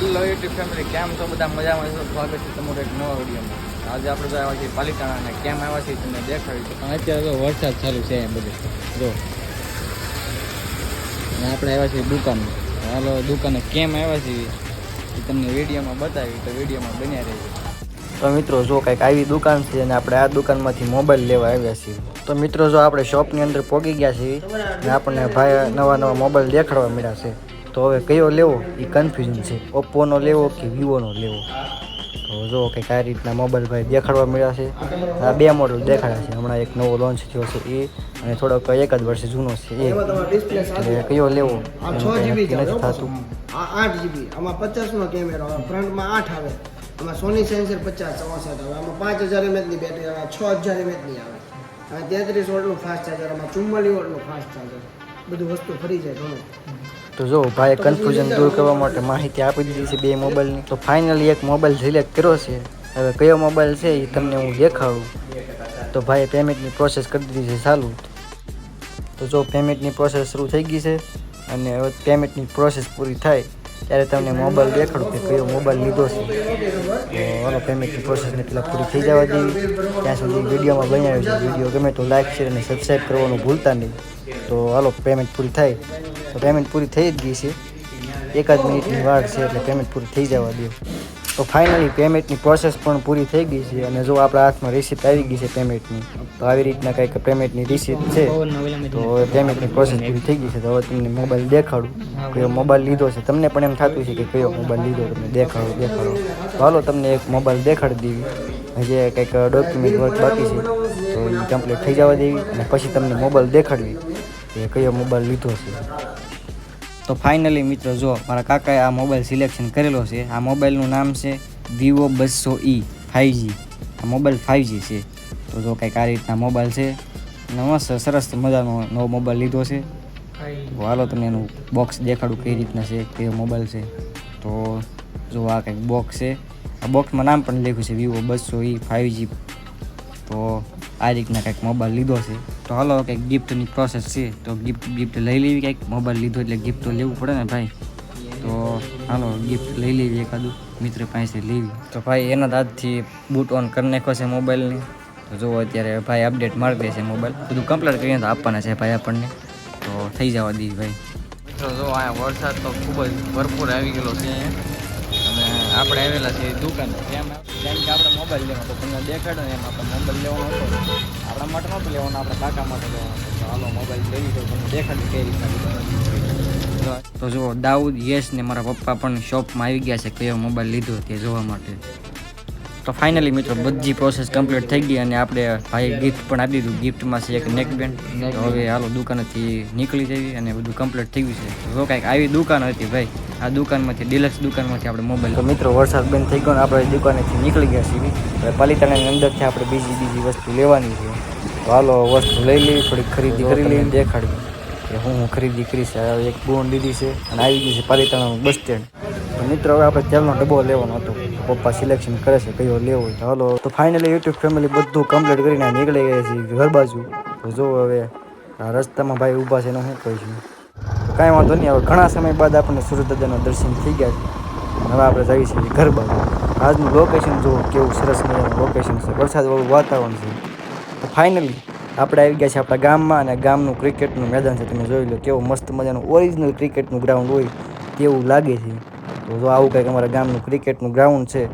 Hello YouTube family કેમ તો બધા મજામાં છો? સ્વાગત છે તમારું એક નવા વિડીયોમાં. આજે આપણે આવ્યા છીએ પાલિતાણા અને કેમ આવ્યા છીએ તમને દેખાડ્યું છે. પણ અત્યારે તો વરસાદ ચાલુ છે એમ બધું. જો. આપણે આવ્યા છીએ દુકાન હાલો, દુકાને કેમ આવ્યા છીએ એ તમને વિડીયોમાં બતાવી. તો વિડીયોમાં બન્યા રહેજો. તો મિત્રો, જો કંઈક આવી દુકાન છે અને આપણે આ દુકાનમાંથી મોબાઈલ લેવા આવ્યા છીએ. તો મિત્રો, જો આપણે શોપની અંદર પહોંચી ગયા છીએ અને આપણને ભાઈ નવા નવા મોબાઈલ દેખાડવા મળ્યા છે. તો હવે કયો લેવો? એ કન્ફ્યુઝન છે. ઓપ્પોનો લેવો કે વિવોનો લેવો? તો જો કંઈક આ રીતના મોબાઈલ ભાઈ દેખાડવા મળ્યા છે. આ બે મોડલ દેખાડ્યા છે. હમણાં એક નવો લોન્ચ થયો છે એ અને થોડોક એક જ વર્ષે જૂનો છે એ. એટલે કયો લેવો? નથી થતું. આઠ જીબી આમાં પચાસ નો કેમેરો ફ્રન્ટમાં આઠ આવે. આમાં સોની સેન્સર પચાસ ચોસઠ આવે. આમાં પાંચ હજાર એમએચની બેટરી આવે. છ હજાર એમએચની આવે. અને તેત્રીસ વોટનું ફાસ્ટ ચાર્જર આમાં ચુમ્માલીસ વોટનું ફાસ્ટ ચાર્જર બધું વસ્તુ ફરી જાય ઘણું. તો જો ભાઈ કન્ફ્યુઝન દૂર કરવા માટે માહિતી આપી દીધી છે બે મોબાઈલની. તો ફાઇનલી એક મોબાઈલ સિલેક્ટ કર્યો છે. હવે કયો મોબાઈલ છે એ તમને હું દેખાડું. તો ભાઈ પેમેન્ટની પ્રોસેસ કરી દીધી છે ચાલુ. તો જો પેમેન્ટની પ્રોસેસ શરૂ થઈ ગઈ છે અને હવે પેમેન્ટની પ્રોસેસ પૂરી થાય, ત્યારે તમને મોબાઈલ દેખાડું કે કયો મોબાઈલ લીધો છે. હાલો પેમેન્ટની પ્રોસેસને પહેલાં પૂરી થઈ જવા દેવી. ત્યાં સુધી વિડીયોમાં બનાવ્યું છે વીડિયો ગમે તો લાઇક શેર અને સબસ્ક્રાઈબ કરવાનું ભૂલતા નહીં. તો હાલો પેમેન્ટ પૂરી થાય. તો પેમેન્ટ પૂરી થઈ જ ગઈ છે. એકાદ મિનિટની વાર છે એટલે પેમેન્ટ પૂરી થઈ જવા દો તો ફાઇનલી પેમેન્ટની પ્રોસેસ પણ પૂરી થઈ ગઈ છે અને જો આપણા હાથમાં રિસિપ્ટ આવી ગઈ છે પેમેન્ટની તો આવી રીતના કંઈક પેમેન્ટની રિસિપ્ટ છે. તો હવે પેમેન્ટની પ્રોસેસ પૂરી થઈ ગઈ છે. તો હવે તમને મોબાઈલ દેખાડું. કયો મોબાઈલ લીધો છે. તમને પણ એમ થતું છે કે કયો મોબાઈલ લીધો તમને દેખાડો દેખાડો. તો હાલો તમને એક મોબાઈલ દેખાડી દેવી. જે કંઈક ડોક્યુમેન્ટ વર્ક બાકી છે. તો એ કમ્પ્લીટ થઈ જવા દેવી અને પછી તમને મોબાઈલ દેખાડવી કે કયો મોબાઈલ લીધો છે. તો ફાઇનલી મિત્રો જો મારા કાકાએ આ મોબાઈલ સિલેક્શન કરેલો છે. આ મોબાઈલનું નામ છે વિવો બસો ઈ ફાઇવજી આ મોબાઈલ ફાઇવજી છે. તો જો કંઈક આ રીતના મોબાઈલ છે. મસ્ત સરસ મજાનો નવો મોબાઈલ લીધો છે. હાલો તમને એનું બોક્સ દેખાડું કઈ રીતના છે કયો મોબાઈલ છે. તો જો આ કંઈક બોક્સ છે. આ બોક્સમાં નામ પણ લખ્યું છે વિવો બસો ઈ ફાઇવજી તો આ રીતના કંઈક મોબાઈલ લીધો છે. તો હાલો, કંઈક ગિફ્ટની પ્રોસેસ છે. તો ગિફ્ટ ગિફ્ટ લઈ લેવી કંઈક. મોબાઈલ લીધો એટલે ગિફ્ટ તો લેવું પડે ને ભાઈ. તો હાલો ગિફ્ટ લઈ લેવી એકાદું. મિત્ર પાસે લેવી. તો ભાઈ, એના દાદથી બૂટ ઓન કરી નાખ્યો છે મોબાઈલની તો જુઓ અત્યારે ભાઈ અપડેટ મારી દે છે મોબાઈલ બધું કમ્પ્લીટ કરીને તો આપવાના છે ભાઈ આપણને. તો થઈ જવા દીધી ભાઈ. મિત્રો, જો આ વરસાદ તો ખૂબ જ ભરપૂર આવી ગયેલો છે. આપણે આવેલા છીએ દુકાન. એમ કેમ કે આપણે મોબાઈલ લેવાનો તો તમને દેખાડો એમ આપણે મોબાઈલ લેવાનો હતો. આપણા માટે નહોતો લેવાનો, આપણા કાકા માટે લેવાનો હાલો મોબાઈલ લેવી તો તમને દેખાડી કઈ રીતના તો જુઓ, દાઉદ, યશ ને મારા પપ્પા પણ શોપમાં આવી ગયા છે, કયો મોબાઈલ લીધો તે જોવા માટે. તો ફાઇનલી મિત્રો, બધી પ્રોસેસ કમ્પ્લીટ થઈ ગઈ અને આપણે ભાઈ ગિફ્ટ પણ આપી દીધું. ગિફ્ટમાં છે એક નેક બેન્ડ હવે હાલો, દુકાનેથી નીકળી જવી અને બધું કમ્પ્લીટ થઈ ગયું છે. જો કાંઈક આવી દુકાન હતી ભાઈ આ દુકાનમાંથી, ડીલક્સ દુકાનમાંથી આપણે મોબાઈલ તો મિત્રો, વરસાદ બંધ થઈ ગયો ને આપણે દુકાનેથી નીકળી ગયા છીએ. હવે પાલિતાણાની અંદરથી આપણે બીજી બીજી વસ્તુ લેવાની છે. તો હાલો વસ્તુ લઈ લેવી થોડીક ખરીદી કરી લઈ દેખાડવી કે હું ખરીદી કરીશ. એક બોન લીધી છે અને આવી ગઈ છે પાલિતાણાનું બસ સ્ટેન્ડ. તો મિત્રો, હવે આપણે તેલનો ડબ્બો લેવાનો હતો. પપ્પા સિલેક્શન કરે છે કયો લેવો તો હાલો. તો ફાઇનલી યુટ્યુબ ફેમિલી બધું કમ્પ્લીટ કરીને નીકળી ગયા છે ઘર બાજુ. તો જો હવે રસ્તામાં ભાઈ ઊભા છે એને શું કહીશું કાંઈ વાંધો નહીં. હવે ઘણા સમય બાદ આપણને દાદાના દર્શન થઈ ગયા છે. હવે આપણે જઈએ છીએ ઘર આજનું લોકેશન જુઓ, કેવું સરસ મજાનું લોકેશન છે. વરસાદવાળું વાતાવરણ છે. તો ફાઇનલી આપણે આવી ગયા છે આપણા ગામમાં અને ગામનું ક્રિકેટનું મેદાન છે. તમે જોઈ લો કેવું મસ્ત મજાનું ઓરિજિનલ ક્રિકેટનું ગ્રાઉન્ડ હોય તેવું લાગે છે. તો જો આવું કંઈક અમારા ગામનું ક્રિકેટનું ગ્રાઉન્ડ છે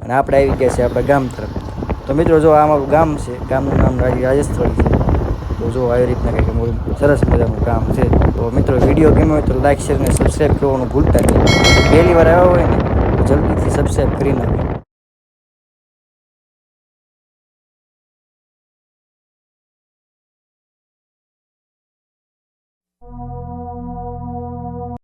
અને આપણે આવી ગયા છે આપણા ગામ તરફ. તો મિત્રો, જો આ અમારું ગામ છે, ગામનું નામ રાજસ્થળી છે. તો જો આવી રીતના કંઈક અમારું સરસ મજાનું કામ છે. તો મિત્રો, વીડિયો ગમ્યો હોય તો લાઇક શેર અને સબસ્ક્રાઈબ કરવાનું ભૂલતા નહીં. પહેલી વાર આવ્યા હોય ને, તો જલ્દીથી સબસ્ક્રાઈબ કરી નાખો Thank